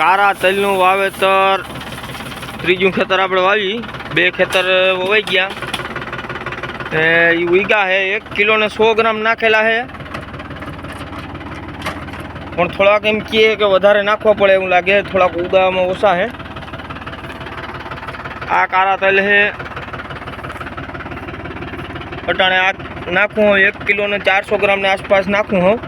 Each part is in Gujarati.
કારા તલનું વાવેતર. ત્રીજું ખેતર આપણે વાવી બે ખેતર વવાઈ ગયા. એ ઉગ્યા હે, એક કિલો ને સો ગ્રામ નાખેલા હે. પણ થોડાક એમ કહે કે વધારે નાખવા પડે એવું લાગે, થોડાક ઉગામાં ઓછા હે. આ કારા તલ હે. અટાણે આ નાખવું હું, એક કિલો ને ચારસો ગ્રામ ને આસપાસ નાખું હોય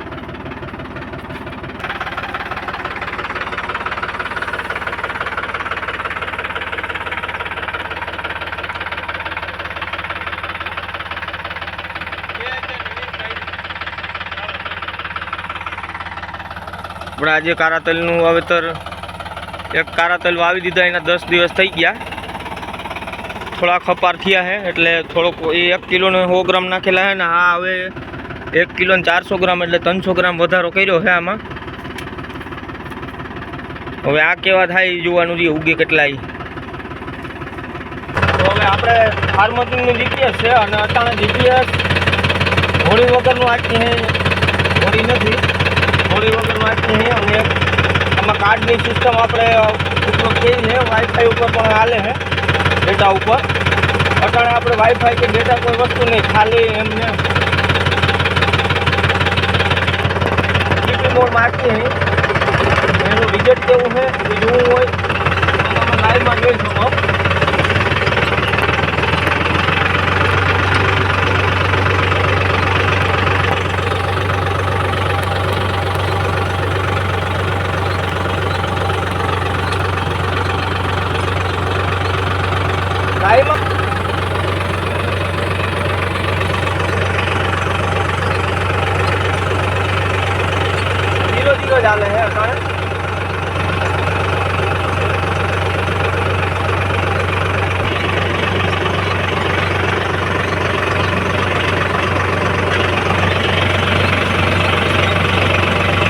આપણે આજે કારાતલનું વાવેતર, એક કારાતલ વાવી દીધા, એના દસ દિવસ થઈ ગયા. થોડા ખપાર થયા છે એટલે થોડોક એ એક કિલોને સો ગ્રામ નાખેલા છે ને આ હવે એક કિલોને ચારસો ગ્રામ એટલે ત્રણસો ગ્રામ વધારો કર્યો છે આમાં. હવે આ કેવા થાય જોવાનું રહ્યું, ઉગે કેટલા ઈ. તો હવે આપણે ફાર્મસિંગનું જીપીએસ છે, અને અટાણે જીપીએસ હોળી વગરનું છે હોળી નથી. હોળી વગરનું આખી છે અને એક આમાં કાર્ડની સિસ્ટમ આપણે ઉપયોગ કરી છે વાઈફાઈ ઉપર પણ હાલે છે ડેટા ઉપર અટાણે આપણે વાઈફાઈ કે ડેટા કોઈ વસ્તુ નહીં ખાલી એમને જીપી મોડમાં આખી છે એનું રિઝલ્ટ કેવું છે એ જોવું હોય Ayun ધીરો ધીરો ચાલે હે અટાણે.